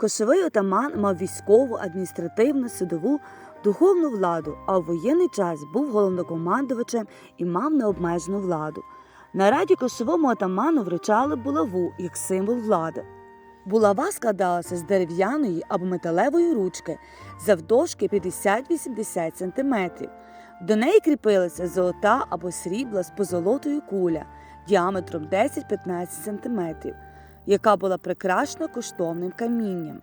Кошовий отаман мав військову, адміністративну, судову, духовну владу, а в воєнний час був головнокомандувачем і мав необмежену владу. На раді кошовому отаману вручали булаву як символ влади. Булава складалася з дерев'яної або металевої ручки завдовжки 50-80 см. До неї кріпилася золота або срібла з позолотою куля діаметром 10-15 см, яка була прикрашена коштовним камінням.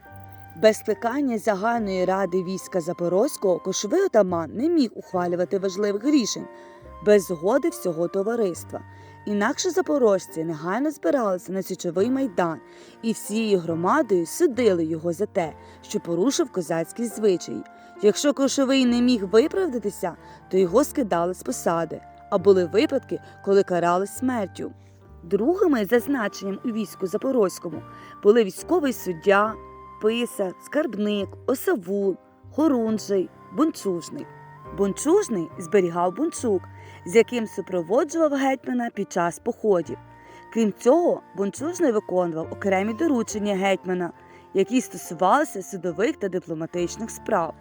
Без скликання загальної ради війська Запорозького кошовий отаман не міг ухвалювати важливих рішень без згоди всього товариства. Інакше запорожці негайно збиралися на січовий майдан і всією громадою судили його за те, що порушив козацький звичай. Якщо кошовий не міг виправдатися, то його скидали з посади, а були випадки, коли карали смертю. Другими за значенням у війську Запорозькому були військовий суддя, писар, скарбник, осавул, хорунжий, бунчужний. Бунчужний зберігав бунчук, з яким супроводжував гетьмана під час походів. Крім цього, бунчужний виконував окремі доручення гетьмана, які стосувалися судових та дипломатичних справ.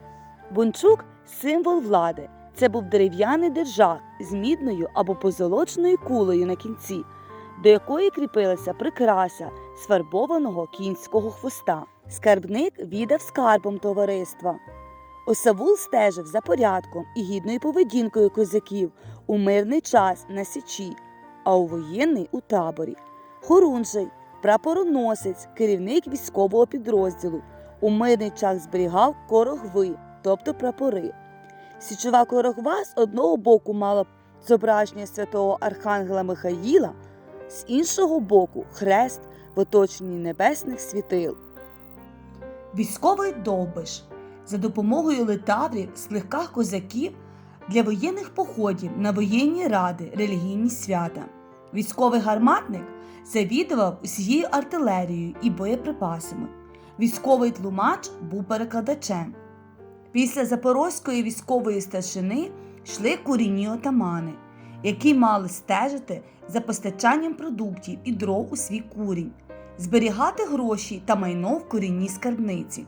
Бунчук символ влади. Це був дерев'яний держак з мідною або позолоченою кулею на кінці, до якої кріпилася прикраса з фарбованого кінського хвоста. Скарбник віддав скарбом товариства. Осавул стежив за порядком і гідною поведінкою козаків у мирний час на січі, а у воєнний у таборі. Хорунжий, прапороносець, керівник військового підрозділу, у мирний час зберігав корогви, тобто прапори. Січова корогва з одного боку мала зображення святого Архангела Михаїла, з іншого боку хрест в оточенні небесних світил. Військовий довбиш за допомогою литаврів слегких козаків для воєнних походів на воєнні ради, релігійні свята. Військовий гарматник завідував усією артилерією і боєприпасами. Військовий тлумач був перекладачем. Після запорозької військової старшини йшли курінні отамани, які мали стежити за постачанням продуктів і дров у свій курінь, зберігати гроші та майно в корінній скарбниці.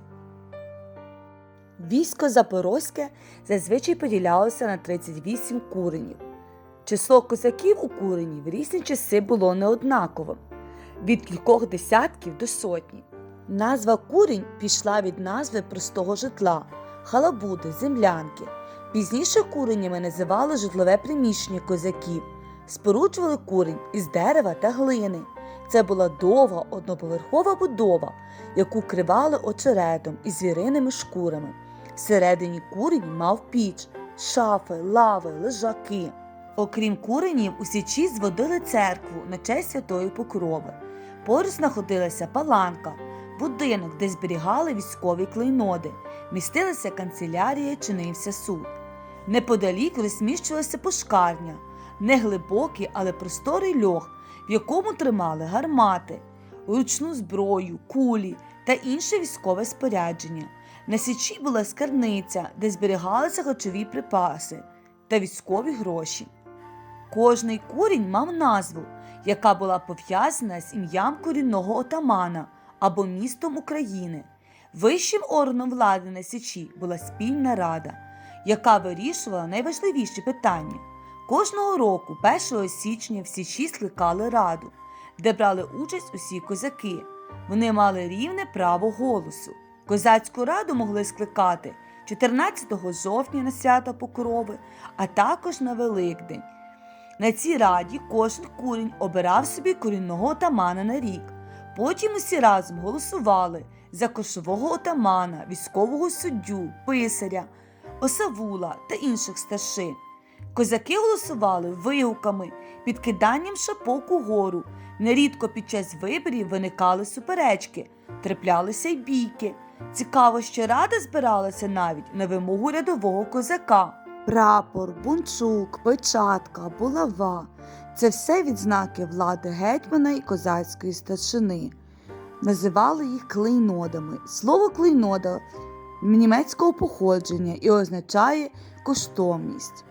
Військо Запорозьке зазвичай поділялося на 38 куренів. Число козаків у курені в різні часи було неоднаковим від кількох десятків до сотні. Назва курінь пішла від назви простого житла, халабуди, землянки. Пізніше куренями називали житлове приміщення козаків, споруджували курень із дерева та глини. Це була довга одноповерхова будова, яку кривали очеретом і звіриними шкурами. Всередині курень мав піч, шафи, лави, лежаки. Окрім куренів, у січі зводили церкву на честь святої покрови. Поруч знаходилася паланка, будинок, де зберігали військові клейноди, містилася канцелярія, чинився суд. Неподалік розміщувалася пошкарня, не глибокий, але просторий льох, в якому тримали гармати, ручну зброю, кулі та інше військове спорядження. На січі була скарбниця, де зберігалися харчові припаси та військові гроші. Кожний курінь мав назву, яка була пов'язана з ім'ям корінного отамана або містом України. Вищим органом влади на Січі була спільна рада, яка вирішувала найважливіші питання. Кожного року, 1 січня, в Січі скликали раду, де брали участь усі козаки. Вони мали рівне право голосу. Козацьку раду могли скликати 14 жовтня на свято Покрови, а також на Великдень. На цій раді кожен курінь обирав собі корінного отамана на рік. Потім усі разом голосували за кошового отамана, військового суддю, писаря, осавула та інших старшин. Козаки голосували вигуками, підкиданням шапок угору. Нерідко під час виборів виникали суперечки, траплялися й бійки. Цікаво, що рада збиралася навіть на вимогу рядового козака. Прапор, бунчук, печатка, булава це все відзнаки влади гетьмана і козацької старшини. Називали їх клейнодами. Слово клейнода німецького походження і означає коштовність.